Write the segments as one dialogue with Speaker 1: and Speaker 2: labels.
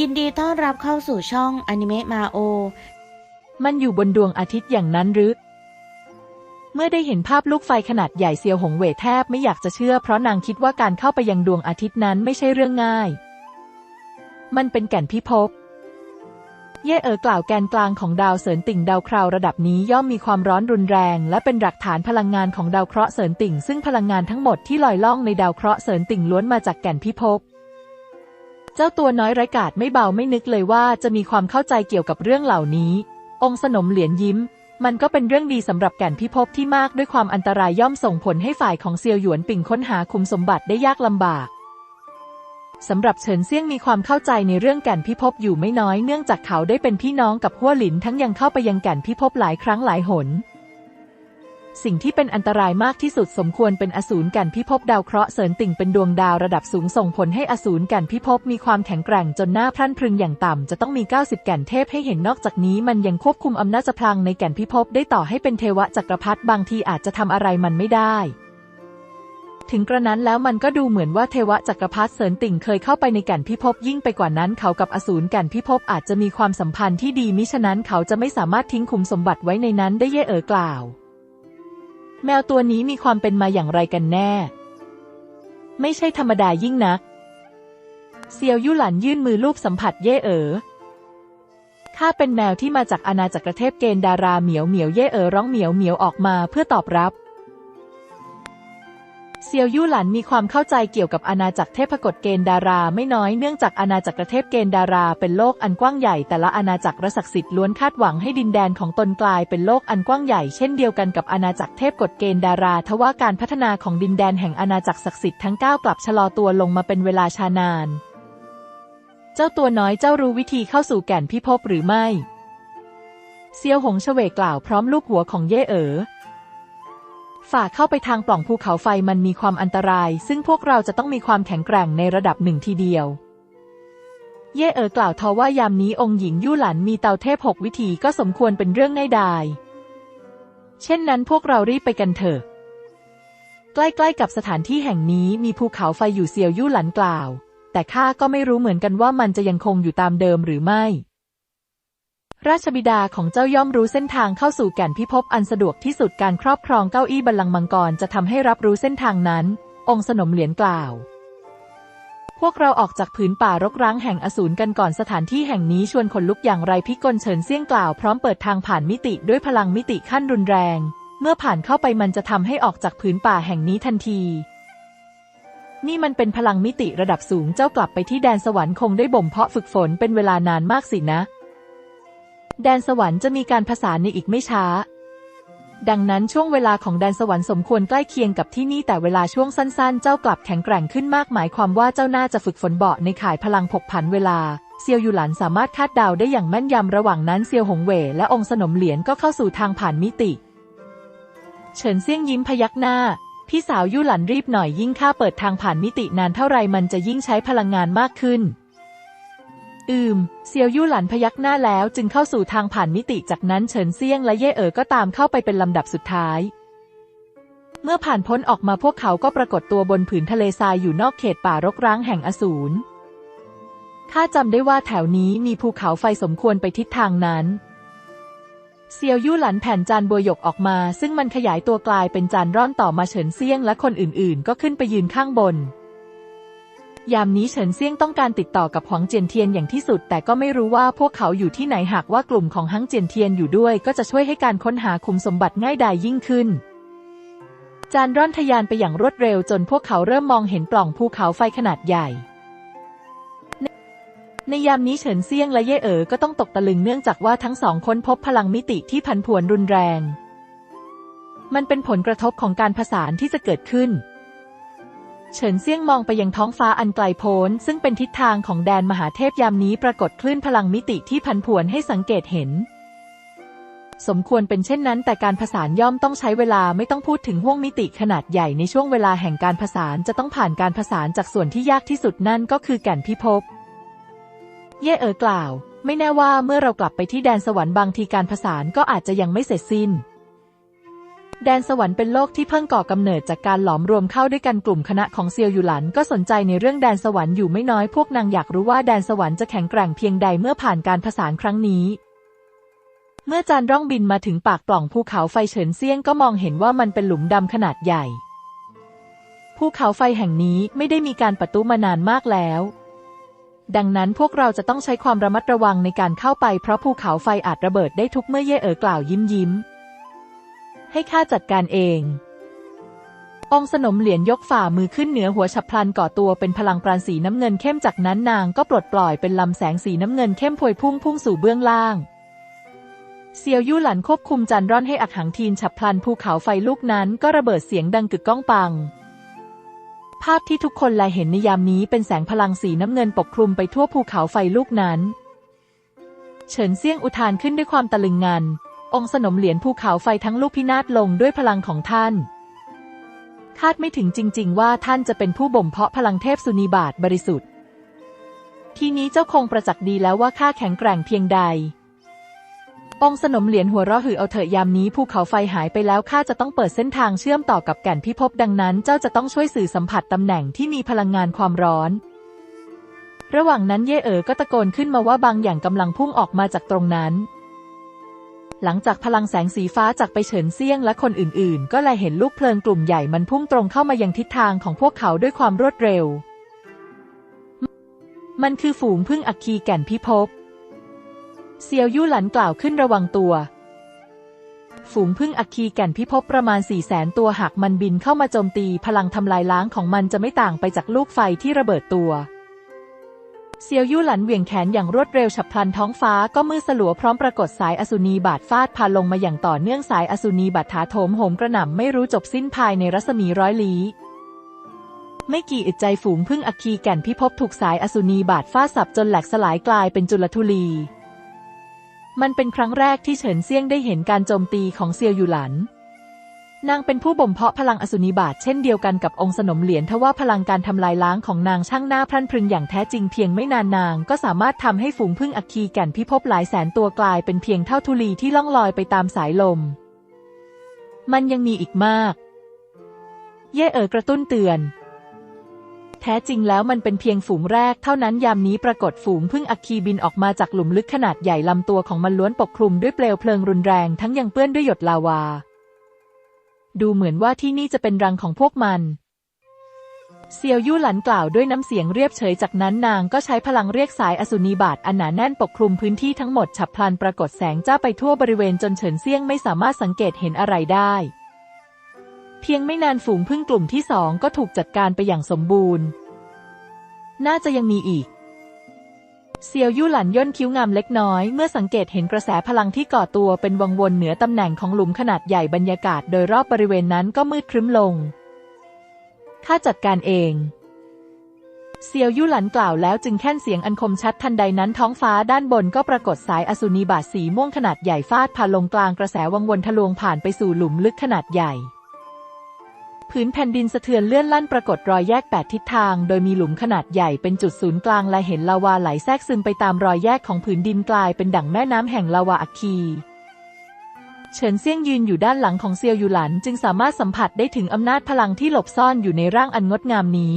Speaker 1: ยินดีต้อนรับเข้าสู่ช่องอนิเมะมาโอ
Speaker 2: มันอยู่บนดวงอาทิตย์อย่างนั้นหรือ เมื่อได้เห็นภาพลูกไฟขนาดใหญ่เซียวหงเว่แทบไม่อยากจะเชื่อ เพราะนางคิดว่าการเข้าไปยังดวงอาทิตย์นั้นไม่ใช่เรื่องง่าย มันเป็นแก่นพิภพ เย่เอ๋อกล่าวแกนกลางของดาวเสริญติ่งดาวคราวระดับนี้ย่อมมีความร้อนรุนแรง และเป็นหลักฐานพลังงานของดาวเคราะห์เสริญติ่ง ซึ่งพลังงานทั้งหมดที่ลอยล่องในดาวเคราะห์เสริญติ่งล้วนมาจากแก่นพิภพ จ้าตัวน้อยไร้กาจไม่เบาไม่นึกเลยว่าจะมีความเข้าใจเกี่ยวกับเรื่องเหล่านี้ องค์สนมเหรียญยิ้ม มันก็เป็นเรื่องดีสำหรับแก่นพิภพที่มากด้วยความอันตรายย่อมส่งผลให้ฝ่ายของเซียวหยวนปิ่งค้นหาคุมสมบัติได้ยากลำบากสำหรับเฉินเซี่ยงมีความเข้าใจในเรื่องแก่นพิภพอยู่ไม่น้อยเนื่องจากเขาได้เป็นพี่น้องกับหัวหลินทั้งยังเข้าไปยังแก่นพิภพหลายครั้งหลายหน สิ่งที่เป็นอันตรายมากที่สุดสมควรเป็นอสูรแก่นพิภพดาวเคราะห์เสริญติ่งเป็นดวงดาวระดับสูงส่งผลให้อสูรแก่นพิภพมีความแข็งแกร่งจนหน้าพรั่นพรึงอย่างต่ำจะต้องมี 90 แก่นเทพให้เห็นนอกจากนี้มันยังควบคุมอำนาจพลังในแก่นพิภพได้ต่อให้เป็นเทวะจักรพรรดิบางทีอาจจะทำอะไรมันไม่ได้ถึงกระนั้นแล้วมันก็ดูเหมือนว่าเทวะจักรพรรดิเสริญติ่งเคยเข้าไปในแก่นพิภพยิ่งไปกว่านั้นเขากับอสูรแก่นพิภพอาจจะมีความสัมพันธ์ที่ดีมิฉะนั้นเขาจะไม่สามารถทิ้งคุมสมบัติไว้ในนั้นได้เย่เอ๋อกล่าว แมวตัวนี้มีความเป็นมาอย่างไรกันแน่ ไม่ใช่ธรรมดายิ่งนัก เซียวยู่หลันยื่นมือลูบสัมผัสเย่เอ๋อข้าเป็นแมวที่มาจากอาณาจักรเทพเกณฑ์ดาราเหมียวเหมียวเย่เอ๋อร้องเหมียวเหมียวออกมาเพื่อตอบรับ เซียวยู่หลันมีความเข้าใจเกี่ยวกับอาณาจักรเทพกฎเกณฑ์ดาราไม่น้อยเนื่องจากอาณาจักรเทพเกณฑ์ดาราเป็นโลกอันกว้างใหญ่แต่ละอาณาจักรและศักดิ์สิทธิ์ล้วนคาดหวังให้ดินแดนของตนกลายเป็นโลกอันกว้างใหญ่เช่นเดียวกันกับอาณาจักรเทพกฎเกณฑ์ดาราทว่าการพัฒนาของดินแดนแห่งอาณาจักรศักดิ์สิทธิ์ทั้งเก้ากลับชะลอตัวลงมาเป็นเวลาชานาน เจ้าตัวน้อยเจ้ารู้วิธีเข้าสู่แก่นพิภพหรือไม่เซียวหงเฉวกล่าวพร้อมลูกหัวของเย่เอ๋อ ฝ่าเข้าไปทางปล่องภูเขาไฟมันมีความอันตราย ซึ่งพวกเราจะต้องมีความแข็งแกร่งในระดับหนึ่งทีเดียว เย่เอ๋อกล่าวทว่ายามนี้องค์หญิงยู่หลันมีเตาเทพหกวิธีก็สมควรเป็นเรื่องง่ายดายเช่นนั้นพวกเรารีบไปกันเถอะ ใกล้ๆกับสถานที่แห่งนี้มีภูเขาไฟอยู่เซียวยู่หลันกล่าว แต่ข้าก็ไม่รู้เหมือนกันว่ามันจะยังคงอยู่ตามเดิมหรือไม่ ราชบิดาของเจ้าย่อมรู้เส้นทางเข้าสู่แก่นพิภพอันสะดวกที่สุดการครอบครองเก้าอี้บัลลังก์มังกรจะทำให้รับรู้เส้นทางนั้น องค์สนมเหรียญกล่าว พวกเราออกจากผืนป่ารกร้างแห่งอสูรกันก่อนสถานที่แห่งนี้ชวนขนลุกอย่างไรพิกลเฉินเซี่ยงกล่าวพร้อมเปิดทางผ่านมิติด้วยพลังมิติขั้นรุนแรง เมื่อผ่านเข้าไปมันจะทำให้ออกจากผืนป่าแห่งนี้ทันทีนี่มันเป็นพลังมิติระดับสูงเจ้ากลับไปที่แดนสวรรค์คงได้บ่มเพาะฝึกฝนเป็นเวลานานมากสินะ แดนสวรรค์จะมีการผสานในอีกไม่ช้า ดังนั้นช่วงเวลาของแดนสวรรค์สมควรใกล้เคียงกับที่นี่แต่เวลาช่วงสั้นๆ เจ้ากลับแข็งแกร่งขึ้นมากหมายความว่าเจ้าน่าจะฝึกฝนเบาะในข่ายพลังผกผันเวลา เซียวยูหลันสามารถคาดเดาได้อย่างแม่นยำระหว่างนั้นเซียวหงเว่และองค์สนมเหรียญก็เข้าสู่ทางผ่านมิติ เฉินเซี่ยงยิ้มพยักหน้าพี่สาวยู่หลันรีบหน่อยยิ่งข้าเปิดทางผ่านมิตินานเท่าไรมันจะยิ่งใช้พลังงานมากขึ้น อืม เซียวยู่หลันพยักหน้าแล้วจึงเข้าสู่ทางผ่านมิติจากนั้นเฉินเซี่ยงและเย่เอ๋อก็ตามเข้าไปเป็นลำดับสุดท้าย เมื่อผ่านพ้นออกมาพวกเขาก็ปรากฏตัวบนผืนทะเลทรายอยู่นอกเขตป่ารกร้างแห่งอสูร ข้าจำได้ว่าแถวนี้มีภูเขาไฟสมควรไปทิศทางนั้น เซียวยู่หลันแผ่นจานบัวหยกออกมา ซึ่งมันขยายตัวกลายเป็นจานร่อนต่อมาเฉินเซี่ยงและคนอื่นๆ ก็ขึ้นไปยืนข้างบน ยามนี้เฉินเซี่ยงต้องการติดต่อกับหวังเจียนเทียนอย่างที่สุด แต่ก็ไม่รู้ว่าพวกเขาอยู่ที่ไหนหากว่ากลุ่มของฮังเจียนเทียนอยู่ด้วย ก็จะช่วยให้การค้นหาคุมสมบัติง่ายดายยิ่งขึ้น จานร่อนทะยานไปอย่างรวดเร็วจนพวกเขาเริ่มมองเห็นปล่องภูเขาไฟขนาดใหญ่ในในยามนี้เฉินเซี่ยงและเย่เอ๋อก็ต้องตกตะลึงเนื่องจากว่าทั้งสองค้นพบพลังมิติที่พันผวนรุนแรง มันเป็นผลกระทบของการผสานที่จะเกิดขึ้น เฉินเซี่ยงมองไปยังท้องฟ้าอันไกลโพ้น ซึ่งเป็นทิศทางของแดนมหาเทพยามนี้ปรากฏคลื่นพลังมิติที่พันผวนให้สังเกตเห็น สมควรเป็นเช่นนั้น แต่การผสานย่อมต้องใช้เวลาไม่ต้องพูดถึงห่วงมิติขนาดใหญ่ในช่วงเวลาแห่งการผสานจะต้องผ่านการผสานจากส่วนที่ยากที่สุดนั่นก็คือแก่นพิภพเย่เอ๋อกล่าว ไม่แน่ว่าเมื่อเรากลับไปที่แดนสวรรค์บางทีการผสานก็อาจจะยังไม่เสร็จสิ้น แดนสวรรค์เป็นโลกที่เพิ่งก่อกำเนิดจากการหลอมรวมเข้าด้วยกันกลุ่มคณะของเซียวหยูหลันก็สนใจในเรื่องแดนสวรรค์อยู่ไม่น้อยพวกนางอยากรู้ว่าแดนสวรรค์จะแข็งแกร่งเพียงใดเมื่อผ่านการผสานครั้งนี้ เมื่อจานร่องบินมาถึงปากปล่องภูเขาไฟเฉินเซียงก็มองเห็นว่ามันเป็นหลุมดำขนาดใหญ่ ภูเขาไฟแห่งนี้ไม่ได้มีการประตูมานานมากแล้ว ดังนั้นพวกเราจะต้องใช้ความระมัดระวังในการเข้าไปเพราะภูเขาไฟอาจระเบิดได้ทุกเมื่อเย่เอ๋อกล่าวยิ้มยิ้ม ให้ข้าจัดการเอง องสนมเหรียญยกฝ่ามือขึ้นเหนือหัวฉับพลันก่อตัวเป็นพลังปราณสีน้ำเงินเข้มจากนั้นนางก็ปลดปล่อยเป็นลำแสงสีน้ำเงินเข้มพวยพุ่งพุ่งสู่เบื้องล่างเซียวยู่หลันควบคุมจันร่อนให้อักหังทีนฉับพลันภูเขาไฟลูกนั้นก็ระเบิดเสียงดังกึกก้องปัง ภาพที่ทุกคนแลเห็นในยามนี้เป็นแสงพลังสีน้ำเงินปกคลุมไปทั่วภูเขาไฟลูกนั้น เฉินเซี่ยงอุทานขึ้นด้วยความตะลึงงัน องค์สนมเหรียญภูเขาไฟทั้งลูกพินาศลงด้วยพลังของท่าน คาดไม่ถึงจริง ๆ ว่าท่านจะเป็นผู้บ่มเพาะพลังเทพสุนีบาทบริสุทธิ์ ทีนี้เจ้าคงประจักษ์ดีแล้วว่าข้าแข็งแกร่งเพียงใด องค์สนมเหรียญหัวเราะหือเอาเถอะยามนี้ภูเขาไฟหายไปแล้วข้าจะต้องเปิดเส้นทางเชื่อมต่อกับแก่นพิภพดังนั้น เจ้าจะต้องช่วยสื่อสัมผัสตำแหน่งที่มีพลังงานความร้อนระหว่างนั้นเย่เอ๋อก็ตะโกนขึ้นมาว่าบางอย่างกำลังพุ่งออกมาจากตรงนั้น หลังจากพลังแสงสีฟ้าจากไปเฉินเซี่ยงและคนอื่นๆ ก็แลยเห็นลูกเพลิงกลุ่มใหญ่มันพุ่งตรงเข้ามายังทิศทางของพวกเขาด้วยความรวดเร็ว มันคือฝูงพึ่งอัคคีแก่นพิภพเซียวยู่หลันกล่าวขึ้นระวังตัว ฝูงพึ่งอัคคีแก่นพิภพประมาณ4ี่แสนตัวหากมันบินเข้ามาโจมตี พลังทำลายล้างของมันจะไม่ต่างไปจากลูกไฟที่ระเบิดตัว เซียวยู่หลันเหวี่ยงแขนอย่างรวดเร็วฉับพลันท้องฟ้าก็มืดสลัวพร้อมปรากฏสายอสุนีบาดฟาดพาลงมาอย่างต่อเนื่องสายอสุนีบาดถาโถมโหมกระหน่ำไม่รู้จบสิ้นภายในรัศมีร้อยลี้ไม่กี่อึดใจฝูงพึ่งอัคคีแก่นพิภพถูกสายอสุนีบาดฟาดสับจนแหลกสลายกลายเป็นจุลทุลี มันเป็นครั้งแรกที่เฉินเซี่ยงได้เห็นการโจมตีของเซียวยู่หลัน นางเป็นผู้บ่มเพาะพลังอสุนีบาทเช่นเดียวกันกับองค์สนมเหรียญทว่าพลังการทำลายล้างของนางช่างหน้าพรั่นพรึงอย่างแท้จริงเพียงไม่นานนางก็สามารถทำให้ฝูงพึ่งอัคคีแก่นพิภพหลายแสนตัวกลายเป็นเพียงเท่าทุลีที่ล่องลอยไปตามสายลม มันยังมีอีกมาก เย่เอ๋อกระตุ้นเตือน แท้จริงแล้วมันเป็นเพียงฝูงแรกเท่านั้นยามนี้ปรากฏฝูงพึ่งอัคคีบินออกมาจากหลุมลึกขนาดใหญ่ลำตัวของมันล้วนปกคลุมด้วยเปลวเพลิงรุนแรงทั้งยังเปื้อนด้วยหยดลาวา ดูเหมือนว่าที่นี่จะเป็นรังของพวกมัน เซียวยู่หลันกล่าวด้วยน้ำเสียงเรียบเฉยจากนั้นนางก็ใช้พลังเรียกสายอสุนีบาทอันหนาแน่นปกคลุมพื้นที่ทั้งหมดฉับพลันปรากฏแสงจ้าไปทั่วบริเวณจนเฉินเซียงไม่สามารถสังเกตเห็นอะไรได้ เพียงไม่นานฝูงพึ่งกลุ่มที่สองก็ถูกจัดการไปอย่างสมบูรณ์ น่าจะยังมีอีก เซียวยู่หลันย่นคิ้วงามเล็กน้อย เมื่อสังเกตเห็นกระแสพลังที่ก่อตัวเป็นวงวนเหนือตำแหน่งของหลุมขนาดใหญ่บรรยากาศโดยรอบบริเวณนั้นก็มืดครึ้มลง ข้าจัดการเอง เซียวยู่หลันกล่าวแล้วจึงแค่นเสียงอันคมชัดทันใดนั้นท้องฟ้าด้านบนก็ปรากฏสายอสุนีบาทสีม่วงขนาดใหญ่ฟาดผ่านลงกลางกระแสวังวนทะลวงผ่านไปสู่หลุมลึกขนาดใหญ่ พื้นแผ่นดินสะเทือนเลื่อนลั่นปรากฏรอยแยกแปดทิศทาง โดยมีหลุมขนาดใหญ่เป็นจุดศูนย์กลางและเห็นลาวาไหลแทรกซึมไปตามรอยแยกของผืนดินกลายเป็นดั่งแม่น้ำแห่งลาวาอัคคี เฉินเซี่ยงยืนอยู่ด้านหลังของเซียวยูหลันจึงสามารถสัมผัสได้ถึงอำนาจพลังที่หลบซ่อนอยู่ในร่างอันงดงามนี้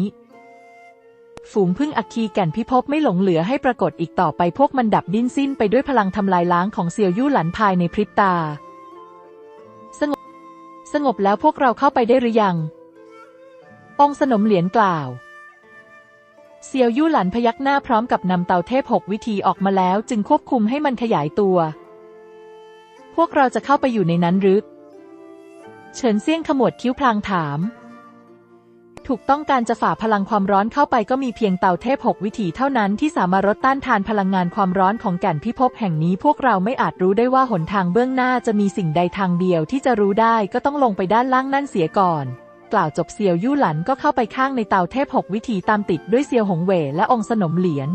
Speaker 2: ฝูงพึ่งอัคคีแก่นพิภพไม่หลงเหลือให้ปรากฏอีกต่อไปพวกมันดับดิ้นสิ้นไปด้วยพลังทำลายล้างของเซียวยู่หลันภายในพริบตา สงบแล้วพวกเราเข้าไปได้หรือยัง ปองสนมเหรียญกล่าว เซียวยู่หลันพยักหน้าพร้อมกับนำเตาเทพหกวิธีออกมาแล้วจึงควบคุมให้มันขยายตัว พวกเราจะเข้าไปอยู่ในนั้นหรือ เฉินเซี่ยงขมวดคิ้วพลางถาม ถูกต้องการจะฝ่าพลังความร้อนเข้าไปก็มีเพียงเตาเทพหกวิถีเท่านั้นที่สามารถลดต้านทานพลังงานความร้อนของแก่นพิภพแห่งนี้พวกเราไม่อาจรู้ได้ว่าหนทางเบื้องหน้าจะมีสิ่งใดทางเดียวที่จะรู้ได้ก็ต้องลงไปด้านล่างนั่นเสียก่อน กล่าวจบเซียวยู่หลันก็เข้าไปข้างในเตาเทพหกวิถีตามติดด้วยเซียวหงเหว่และองค์สนมเหลียน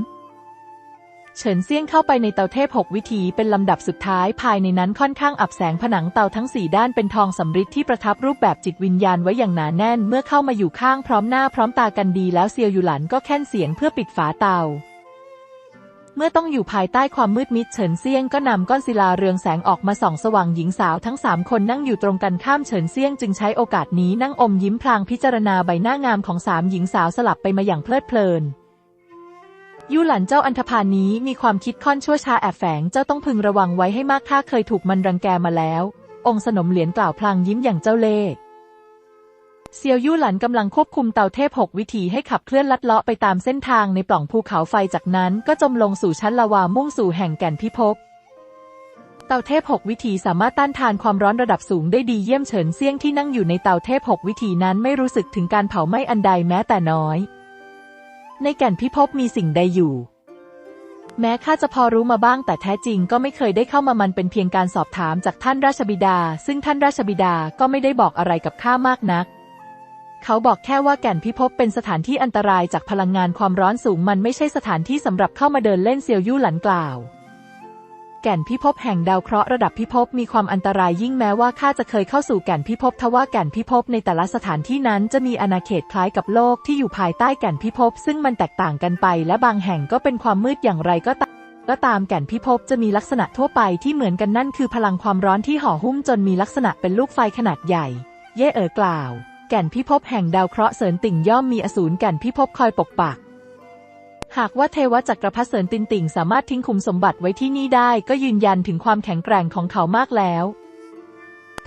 Speaker 2: เฉินเซี่ยงเข้าไปในเตาเทพหกวิธีเป็นลำดับสุดท้ายภายในนั้นค่อนข้างอับแสงผนังเตาทั้งสี่ด้านเป็นทองสำริดที่ประทับรูปแบบจิตวิญญาณไว้อย่างหนาแน่น เมื่อเข้ามาอยู่ข้างพร้อมหน้าพร้อมตากันดีแล้วเซียวยูหลันก็แค่นเสียงเพื่อปิดฝาเตา เมื่อต้องอยู่ภายใต้ความมืดมิดเฉินเซี่ยงก็นำก้อนศิลาเรืองแสงออกมาส่องสว่างหญิงสาวทั้งสามคนนั่งอยู่ตรงกันข้ามเฉินเซี่ยงจึงใช้โอกาสนี้นั่งอมยิ้มพลางพิจารณาใบหน้างามของสามหญิงสาวสลับไปมาอย่างเพลิดเพลิน ยู่หลันเจ้าอันธพาลนี้มีความคิดค่อนชั่วช้าแอบแฝงเจ้าต้องพึงระวังไว้ให้มากข้าเคยถูกมันรังแกมาแล้ว องค์สนมเหรียญกล่าวพลางยิ้มอย่างเจ้าเล่ห์เซียวยู่หลันกำลังควบคุมเตาเทพหกวิถีให้ขับเคลื่อนลัดเลาะไปตามเส้นทางในปล่องภูเขาไฟจากนั้นก็จมลงสู่ชั้นลาวามุ่งสู่แห่งแก่นพิภพเตาเทพหกวิถีสามารถต้านทานความร้อนระดับสูงได้ดีเยี่ยมเฉินเซี่ยงที่นั่งอยู่ในเตาเทพหกวิถีนั้นไม่รู้สึกถึงการเผาไหม้อันใดแม้แต่น้อย ในแก่นพิภพมีสิ่งใดอยู่ แม้ข้าจะพอรู้มาบ้างแต่แท้จริงก็ไม่เคยได้เข้ามามันเป็นเพียงการสอบถามจากท่านราชบิดา ซึ่งท่านราชบิดาก็ไม่ได้บอกอะไรกับข้ามากนัก เขาบอกแค่ว่าแก่นพิภพเป็นสถานที่อันตรายจากพลังงานความร้อนสูงมันไม่ใช่สถานที่สำหรับเข้ามาเดินเล่นเซียวยู่หลันกล่าว แก่นพิภพแห่งดาวเคราะห์ระดับพิภพมีความอันตรายยิ่งแม้ว่าข้าจะเคยเข้าสู่แก่นพิภพทว่าแก่นพิภพในแต่ละสถานที่นั้นจะมีอาณาเขตคล้ายกับโลกที่อยู่ภายใต้แก่นพิภพซึ่งมันแตกต่างกันไป และบางแห่งก็เป็นความมืดอย่างไรก็ตามก็ตามแก่นพิภพจะมีลักษณะทั่วไปที่เหมือนกันนั่นคือพลังความร้อนที่ห่อหุ้มจนมีลักษณะเป็นลูกไฟขนาดใหญ่ เย่เอ๋อกล่าว แก่นพิภพแห่งดาวเคราะห์เสริญติ่งย่อมมีอสูรแก่นพิภพคอยปกปัก หากว่าเทวจักรพรรดิเสริญตินติ่งสามารถทิ้งคุมสมบัติไว้ที่นี่ได้ก็ยืนยันถึงความแข็งแกร่งของเขามากแล้ว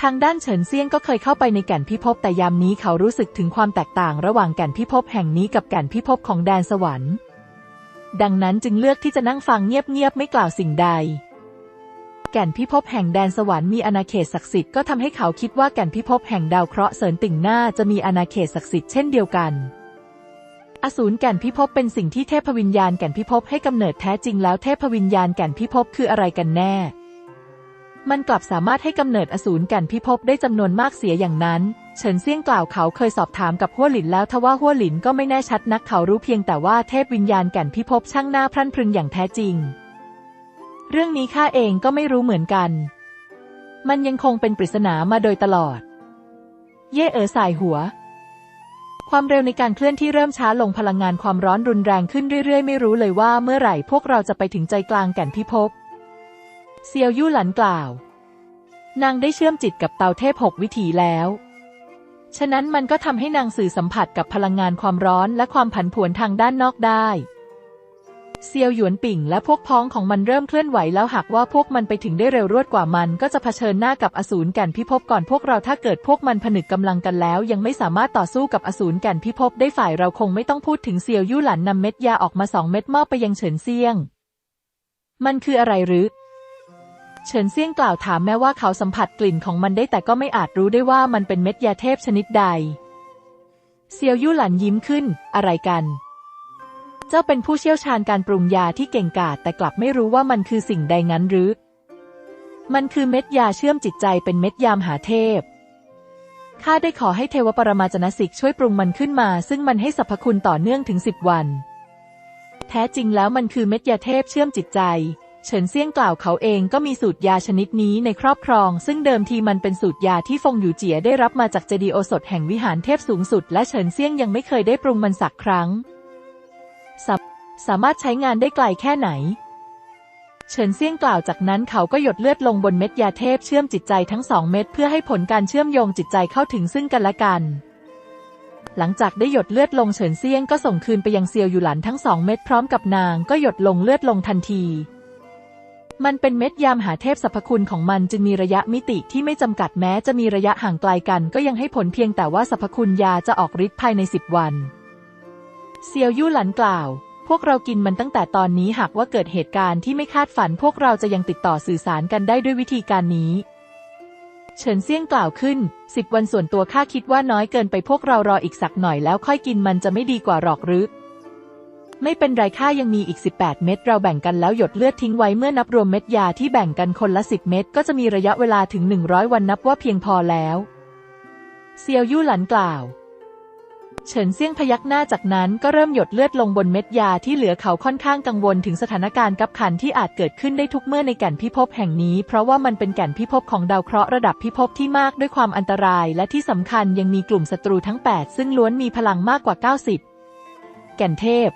Speaker 2: ทางด้านเฉินเซียงก็เคยเข้าไปในแก่นพิภพแต่ยามนี้เขารู้สึกถึงความแตกต่างระหว่างแก่นพิภพแห่งนี้กับแก่นพิภพของแดนสวรรค์ ดังนั้นจึงเลือกที่จะนั่งฟังเงียบๆไม่กล่าวสิ่งใด แก่นพิภพแห่งแดนสวรรค์มีอาณาเขตศักดิ์สิทธิ์ก็ทำให้เขาคิดว่าแก่นพิภพแห่งดาวเคราะห์เสริญติ่งหน้าจะมีอาณาเขตศักดิ์สิทธิ์เช่นเดียวกัน อสูรแก่นพิภพเป็นสิ่งที่เทพวิญญาณแก่นพิภพให้กำเนิดแท้จริงแล้วเทพวิญญาณแก่นพิภพคืออะไรกันแน่ มันกลับสามารถให้กำเนิดอสูรแก่นพิภพได้จำนวนมากเสียอย่างนั้น เฉินเซี่ยงกล่าวเขาเคยสอบถามกับหัวหลินแล้วทว่าหัวหลินก็ไม่แน่ชัดนักเขารู้เพียงแต่ว่าเทพวิญญาณแก่นพิภพช่างหน้าพรั่นพรึงอย่างแท้จริง เรื่องนี้ข้าเองก็ไม่รู้เหมือนกัน มันยังคงเป็นปริศนามาโดยตลอด เย่เอ๋อสายหัว ความเร็วในการเคลื่อนที่เริ่มช้าลงพลังงานความร้อนรุนแรงขึ้นเรื่อยๆ ไม่รู้เลยว่าเมื่อไหร่พวกเราจะไปถึงใจกลางแก่นพิภพเซียวยู่หลันกล่าว นางได้เชื่อมจิตกับเตาเทพหกวิถีแล้ว ฉะนั้นมันก็ทำให้นางสื่อสัมผัสกับพลังงานความร้อนและความผันผวนทางด้านนอกได้ เซียวหยวนปิ่งและพวกพ้องของมันเริ่มเคลื่อนไหวแล้วหากว่าพวกมันไปถึงได้เร็วรวดกว่ามัน ก็จะเผชิญหน้ากับอสูรแก่นพิภพก่อนพวกเราถ้าเกิดพวกมันผนึกกำลังกันแล้ว ยังไม่สามารถต่อสู้กับอสูรแก่นพิภพได้ฝ่ายเราคงไม่ต้องพูดถึงเซียวยู่หลันนำเม็ดยาออกมาสองเม็ดมอบไปยังเฉินเซียง มันคืออะไรหรือเฉินเซียงกล่าวถามแม้ว่าเขาสัมผัสกลิ่นของมันได้แต่ก็ไม่อาจรู้ได้ว่ามันเป็นเม็ดยาเทพชนิดใด เซียวยู่หลันยิ้มขึ้น อะไรกัน จ้าเป็นผู้เชี่ยวชาญการปรุงยาที่เก่งกาจแต่กลับไม่รู้ว่ามันคือสิ่งใดงั้นหรือ มันคือเม็ดยาเชื่อมจิตใจเป็นเม็ดยามหาเทพข้าได้ขอให้เทวปรมาจนสิกช่วยปรุงมันขึ้นมา ซึ่งมันให้สรรพคุณต่อเนื่องถึงสิบวัน แท้จริงแล้วมันคือเม็ดยาเทพเชื่อมจิตใจ เฉินเซี่ยงกล่าวเขาเองก็มีสูตรยาชนิดนี้ในครอบครอง ซึ่งเดิมทีมันเป็นสูตรยาที่ฟงอยู่เจียได้รับมาจากเจดีโอสถแห่งวิหารเทพสูงสุด และเฉินเซี่ยงยังไม่เคยได้ปรุงมันสักครั้ง สาสามารถใช้งานได้ไกลแค่ไหน เฉินเซี่ยงกล่าวจากนั้นเขาก็หยดเลือดลงบนเม็ดยาเทพเชื่อมจิตใจทั้งสองเม็ดเพื่อให้ผลการเชื่อมโยงจิตใจเข้าถึงซึ่งกันและกัน หลังจากได้หยดเลือดลงเฉินเซี่ยงก็ส่งคืนไปยังเซียวอยู่หลันทั้งสองเม็ดพร้อมกับนางก็หยดลงเลือดลงทันทีมันเป็นเม็ดยามหาเทพสรรพคุณของมันจึงมีระยะมิติที่ไม่จำกัดแม้จะมีระยะห่างไกลกัน ก็ยังให้ผลเพียงแต่ว่าสรรพคุณยาจะออกฤทธิ์ภายในสิบวัน เซียวยู่หลันกล่าว พวกเรากินมันตั้งแต่ตอนนี้หากว่าเกิดเหตุการณ์ที่ไม่คาดฝัน พวกเราจะยังติดต่อสื่อสารกันได้ด้วยวิธีการนี้ เฉินเซี่ยงกล่าวขึ้นสิบวันส่วนตัวข้าคิดว่าน้อยเกินไปพวกเรารออีกสักหน่อยแล้วค่อยกินมันจะไม่ดีกว่าหรอกหรือไม่เป็นไรข้ายังมีอีก 18 เม็ดเราแบ่งกันแล้วหยดเลือดทิ้งไว้เมื่อนับรวมเม็ดยาที่แบ่งกันคนละ 10 เม็ดก็จะมีระยะเวลาถึง 100 วันนับว่าเพียงพอแล้ว เซียวยู่หลันกล่าว เฉินเซี่ยงพยักหน้าจากนั้นก็เริ่มหยดเลือดลงบนเม็ดยาที่เหลือเขาค่อนข้างกังวลถึงสถานการณ์กับขันที่อาจเกิดขึ้นได้ทุกเมื่อในแก่นพิภพแห่งนี้ เพราะว่ามันเป็นแก่นพิภพของดาวเคราะห์ระดับพิภพที่มากด้วยความอันตราย และที่สำคัญยังมีกลุ่มศัตรูทั้ง 8 ซึ่งล้วนมีพลังมากกว่า 90 แก่นเทพ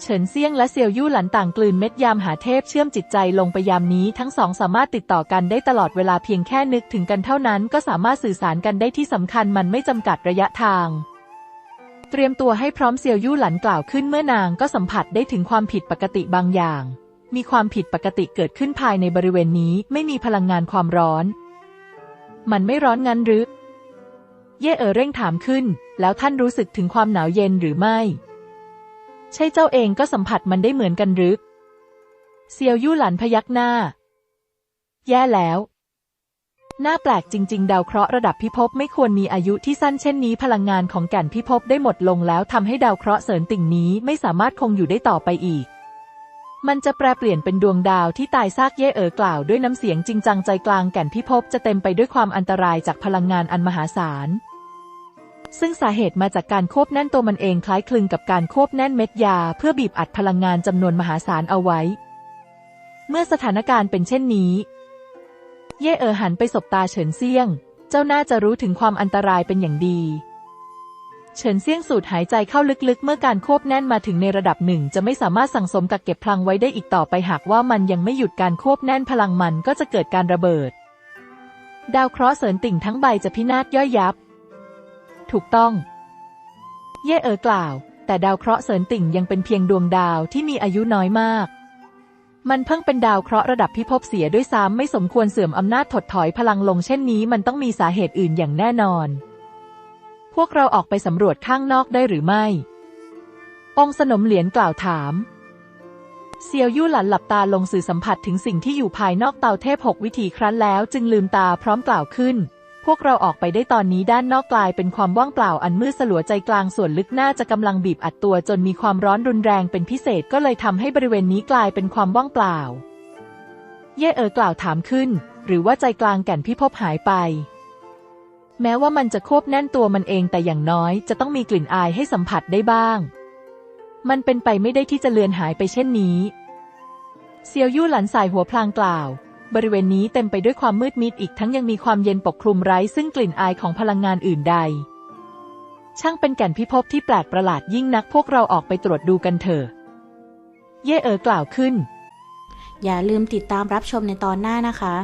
Speaker 2: เฉินเซี่ยงและเซียวยู่หลันต่างกลืนเม็ดยามหาเทพเชื่อมจิตใจลงไปยามนี้ทั้งสองสามารถติดต่อกันได้ตลอดเวลาเพียงแค่นึกถึงกันเท่านั้น ก็สามารถสื่อสารกันได้ที่สำคัญมันไม่จำกัดระยะทาง เตรียมตัวให้พร้อมเซียวยู่หลันกล่าวขึ้นเมื่อนางก็สัมผัสได้ถึงความผิดปกติบางอย่าง มีความผิดปกติเกิดขึ้นภายในบริเวณนี้ไม่มีพลังงานความร้อน มันไม่ร้อนงั้นหรือ เย่เอ๋อเร่งถามขึ้น แล้วท่านรู้สึกถึงความหนาวเย็นหรือไม่ ใช่เจ้าเองก็สัมผัสมันได้เหมือนกันหรือ เซียวยู่หลันพยักหน้า แย่แล้ว น่าแปลกจริง ๆ ดาวเคราะห์ระดับพิภพไม่ควรมีอายุที่สั้นเช่นนี้ พลังงานของแก่นพิภพได้หมดลงแล้วทำให้ดาวเคราะห์เสริญติ่งนี้ไม่สามารถคงอยู่ได้ต่อไปอีก มันจะแปรเปลี่ยนเป็นดวงดาวที่ตายซากเย่เอ๋อกล่าวด้วยน้ำเสียงจริงจังใจกลางแก่นพิภพจะเต็มไปด้วยความอันตรายจากพลังงานอันมหาศาล ซึ่งสาเหตุมาจากการควบแน่นตัวมันเองคล้ายคลึงกับการควบแน่นเม็ดยา เพื่อบีบอัดพลังงานจำนวนมหาศาลเอาไว้ เมื่อสถานการณ์เป็นเช่นนี้ เย่เอ๋อหันไปสบตาเฉินเซียง เจ้าน่าจะรู้ถึงความอันตรายเป็นอย่างดี เฉินเซียงสูดหายใจเข้าลึกๆ เมื่อการควบแน่นมาถึงในระดับหนึ่ง จะไม่สามารถสั่งสมกักเก็บพลังไว้ได้อีกต่อไปหากว่ามันยังไม่หยุดการควบแน่นพลังมันก็จะเกิดการระเบิด ดาวเคราะห์เสริญติ่งทั้งใบจะพินาศย่อยยับ ถูกต้อง เย่เอ๋อกล่าว แต่ดาวเคราะห์เสริญติ่งยังเป็นเพียงดวงดาวที่มีอายุน้อยมาก มันเพิ่งเป็นดาวเคราะห์ระดับพิภพเสียด้วยซ้ำไม่สมควรเสื่อมอำนาจถดถอยพลังลงเช่นนี้มันต้องมีสาเหตุอื่นอย่างแน่นอน พวกเราออกไปสำรวจข้างนอกได้หรือไม่ องสนมเหรียญกล่าวถามเซียวยู่หลันหลับตาลงสื่อสัมผัสถึงสิ่งที่อยู่ภายนอกเตาเทพหกวิธีครั้นแล้วจึงลืมตาพร้อมกล่าวขึ้น พวกเราออกไปได้ตอนนี้ด้านนอกกลายเป็นความว่างเปล่าอันมืดสลัวใจกลางส่วนลึกน่าจะกำลังบีบอัดตัวจนมีความร้อนรุนแรงเป็นพิเศษก็เลยทำให้บริเวณนี้กลายเป็นความว่างเปล่า เย่เอ๋อกล่าวถามขึ้น หรือว่าใจกลางแก่นพิภพหายไป แม้ว่ามันจะควบแน่นตัวมันเองแต่อย่างน้อยจะต้องมีกลิ่นอายให้สัมผัสได้บ้าง มันเป็นไปไม่ได้ที่จะเลือนหายไปเช่นนี้ เซียวยู่หลันสายหัวพลางกล่าว บริเวณนี้เต็มไปด้วยความมืดมิดอีกทั้งยังมีความเย็นปกคลุมไร้ซึ่งกลิ่นอายของพลังงานอื่นใด ช่างเป็นแก่นพิภพที่แปลกประหลาดยิ่งนักพวกเราออกไปตรวจดูกันเถอะ เย่เอ๋อกล่าวขึ้น
Speaker 1: อย่าลืมติดตามรับชมในตอนหน้านะคะ